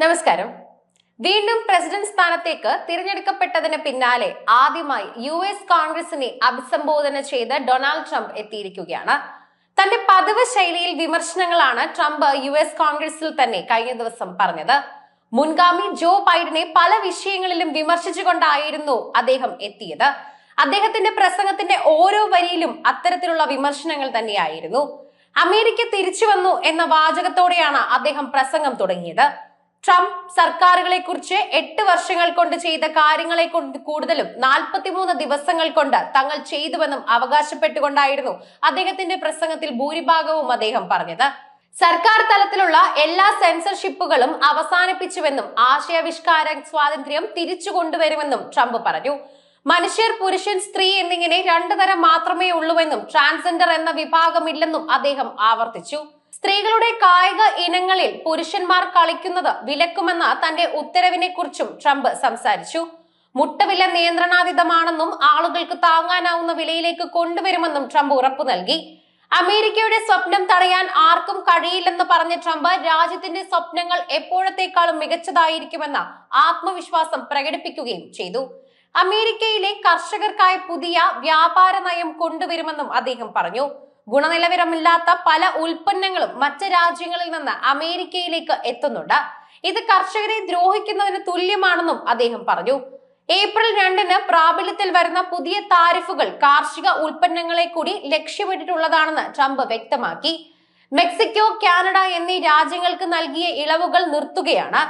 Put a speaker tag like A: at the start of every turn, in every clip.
A: നമസ്കാരം. വീണ്ടും പ്രസിഡന്റ് സ്ഥാനത്തേക്ക് തിരഞ്ഞെടുക്കപ്പെട്ടതിന് പിന്നാലെ ആദ്യമായി യു എസ് കോൺഗ്രസിനെ അഭിസംബോധന ചെയ്ത് ഡൊണാൾഡ് ട്രംപ് എത്തിയിരിക്കുകയാണ്. തന്റെ പതിവ് ശൈലിയിൽ വിമർശനങ്ങളാണ് ട്രംപ് യു എസ് കോൺഗ്രസിൽ തന്നെ കഴിഞ്ഞ ദിവസം പറഞ്ഞത്. മുൻഗാമി ജോ ബൈഡനെ പല വിഷയങ്ങളിലും വിമർശിച്ചുകൊണ്ടായിരുന്നു അദ്ദേഹം എത്തിയത്. അദ്ദേഹത്തിന്റെ പ്രസംഗത്തിന്റെ ഓരോ വരിയിലും അത്തരത്തിലുള്ള വിമർശനങ്ങൾ തന്നെയായിരുന്നു. അമേരിക്ക തിരിച്ചു വന്നു എന്ന വാചകത്തോടെയാണ് അദ്ദേഹം പ്രസംഗം തുടങ്ങിയത്. ട്രംപ് സർക്കാരുകളെ കുറിച്ച് എട്ട് വർഷങ്ങൾ കൊണ്ട് ചെയ്ത കാര്യങ്ങളെ കൊണ്ട് കൂടുതലും നാൽപ്പത്തിമൂന്ന് ദിവസങ്ങൾ കൊണ്ട് തങ്ങൾ ചെയ്തുവെന്നും അവകാശപ്പെട്ടുകൊണ്ടായിരുന്നു അദ്ദേഹത്തിന്റെ പ്രസംഗത്തിൽ ഭൂരിഭാഗവും അദ്ദേഹം പറഞ്ഞത്. സർക്കാർ തലത്തിലുള്ള എല്ലാ സെൻസർഷിപ്പുകളും അവസാനിപ്പിച്ചുവെന്നും ആശയാവിഷ്കാര സ്വാതന്ത്ര്യം തിരിച്ചു കൊണ്ടുവരുമെന്നും ട്രംപ് പറഞ്ഞു. മനുഷ്യർ പുരുഷൻ സ്ത്രീ എന്നിങ്ങനെ രണ്ടു തരം മാത്രമേ ഉള്ളൂവെന്നും ട്രാൻസ്ജെൻഡർ എന്ന വിഭാഗമില്ലെന്നും അദ്ദേഹം ആവർത്തിച്ചു. സ്ത്രീകളുടെ കായിക ഇനങ്ങളിൽ പുരുഷന്മാർ കളിക്കുന്നത് വിലക്കുമെന്ന തന്റെ ഉത്തരവിനെ കുറിച്ചും ട്രംപ് സംസാരിച്ചു. മുട്ടവില നിയന്ത്രണാതീതമാണെന്നും ആളുകൾക്ക് താങ്ങാനാവുന്ന വിലയിലേക്ക് കൊണ്ടുവരുമെന്നും ട്രംപ് ഉറപ്പു നൽകി. അമേരിക്കയുടെ സ്വപ്നം തടയാൻ ആർക്കും കഴിയില്ലെന്ന് പറഞ്ഞ ട്രംപ് രാജ്യത്തിന്റെ സ്വപ്നങ്ങൾ എപ്പോഴത്തേക്കാളും മികച്ചതായിരിക്കുമെന്ന ആത്മവിശ്വാസം പ്രകടിപ്പിക്കുകയും ചെയ്തു. അമേരിക്കയിലെ കർഷകർക്കായി പുതിയ വ്യാപാര നയം കൊണ്ടുവരുമെന്നും അദ്ദേഹം പറഞ്ഞു. ഗുണനിലവാരമില്ലാത്ത പല ഉൽപ്പന്നങ്ങളും മറ്റ് രാജ്യങ്ങളിൽ നിന്ന് അമേരിക്കയിലേക്ക് എത്തുന്നുണ്ട്. ഇത് കർഷകരെ ദ്രോഹിക്കുന്നതിന് തുല്യമാണെന്നും അദ്ദേഹം പറഞ്ഞു. ഏപ്രിൽ രണ്ടിന് പ്രാബല്യത്തിൽ വരുന്ന പുതിയ താരിഫുകൾ കാർഷിക ഉൽപ്പന്നങ്ങളെ കൂടി ലക്ഷ്യമിട്ടിട്ടുള്ളതാണെന്ന് ട്രംപ് വ്യക്തമാക്കി. മെക്സിക്കോ കാനഡ എന്നീ രാജ്യങ്ങൾക്ക് നൽകിയ ഇളവുകൾ നിർത്തുകയാണ്.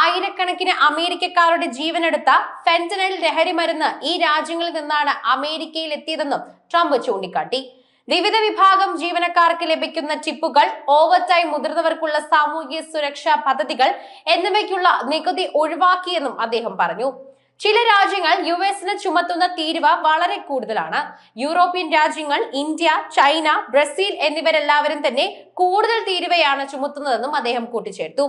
A: ആയിരക്കണക്കിന് അമേരിക്കക്കാരുടെ ജീവനെടുത്ത ഫെന്റനൽ ലഹരി മരുന്ന് ഈ രാജ്യങ്ങളിൽ നിന്നാണ് അമേരിക്കയിൽ എത്തിയതെന്നും ട്രംപ് ചൂണ്ടിക്കാട്ടി. വിവിധ വിഭാഗം ജീവനക്കാർക്ക് ലഭിക്കുന്ന ടിപ്പുകൾ ഓവർ ടൈം മുതിർന്നവർക്കുള്ള സാമൂഹിക സുരക്ഷാ പദ്ധതികൾ എന്നിവയ്ക്കുള്ള നികുതി ഒഴിവാക്കിയെന്നും അദ്ദേഹം പറഞ്ഞു. ചില രാജ്യങ്ങൾ യു എസിന് ചുമത്തുന്ന തീരുവ വളരെ കൂടുതലാണ്. യൂറോപ്യൻ രാജ്യങ്ങൾ ഇന്ത്യ ചൈന ബ്രസീൽ എന്നിവരെല്ലാവരും തന്നെ കൂടുതൽ തീരുവയാണ് ചുമത്തുന്നതെന്നും അദ്ദേഹം കൂട്ടിച്ചേർത്തു.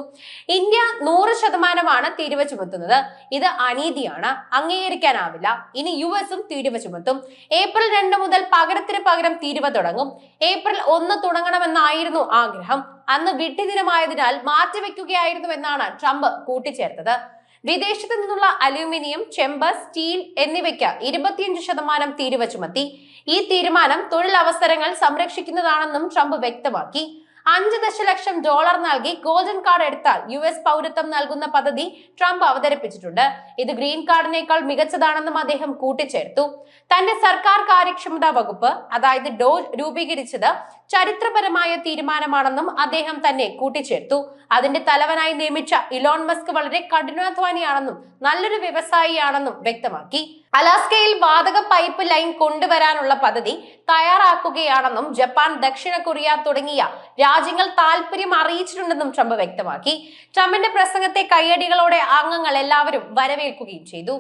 A: ഇന്ത്യ നൂറ് ശതമാനമാണ് തീരുവ ചുമത്തുന്നത്. ഇത് അനീതിയാണ്. അംഗീകരിക്കാനാവില്ല. ഇനി യു എസും തീരുവ ചുമത്തും. ഏപ്രിൽ രണ്ട് മുതൽ പകരത്തിന് പകരം തീരുവ തുടങ്ങും. ഏപ്രിൽ ഒന്ന് തുടങ്ങണമെന്നായിരുന്നു ആഗ്രഹം. അന്ന് വിട്ടിദിനമായതിനാൽ മാറ്റിവെക്കുകയായിരുന്നു എന്നാണ് ട്രംപ് കൂട്ടിച്ചേർത്തത്. വിദേശത്തു നിന്നുള്ള അലൂമിനിയം ചെമ്പ് സ്റ്റീൽ എന്നിവയ്ക്ക് ഇരുപത്തിയഞ്ച് ശതമാനം തീരുവ ചുമത്തി. ഈ തീരുമാനം തൊഴിലവസരങ്ങൾ സംരക്ഷിക്കുന്നതാണെന്നും ട്രംപ് വ്യക്തമാക്കി. അഞ്ച് ദശലക്ഷം ഡോളർ നൽകി ഗോൾഡൻ കാർഡ് എടുത്താൽ യു എസ് പൗരത്വം നൽകുന്ന പദ്ധതി ട്രംപ് അവതരിപ്പിച്ചിട്ടുണ്ട്. ഇത് ഗ്രീൻ കാർഡിനേക്കാൾ മികച്ചതാണെന്നും അദ്ദേഹം കൂട്ടിച്ചേർത്തു. തന്റെ സർക്കാർ കാര്യക്ഷമതാ വകുപ്പ് അതായത് ഡോ രൂപീകരിച്ചത് ചരിത്രപരമായ തീരുമാനമാണെന്നും അദ്ദേഹം തന്നെ കൂട്ടിച്ചേർത്തു. അതിന്റെ തലവനായി നിയമിച്ച ഇലോൺ മസ്ക് വളരെ കഠിനാധ്വാനിയാണെന്നും നല്ലൊരു വ്യവസായിയാണെന്നും വ്യക്തമാക്കി. അലാസ്കയിൽ വാതക പൈപ്പ് ലൈൻ കൊണ്ടുവരാനുള്ള പദ്ധതി തയ്യാറാക്കുകയാണെന്നും ജപ്പാൻ ദക്ഷിണ കൊറിയ തുടങ്ങിയ രാജ്യങ്ങൾ താല്പര്യം അറിയിച്ചിട്ടുണ്ടെന്നും ട്രംപ് വ്യക്തമാക്കി. ട്രംപിന്റെ പ്രസംഗത്തെ കയ്യടികളോടെ അംഗങ്ങൾ എല്ലാവരും വരവേൽക്കുകയും ചെയ്തു.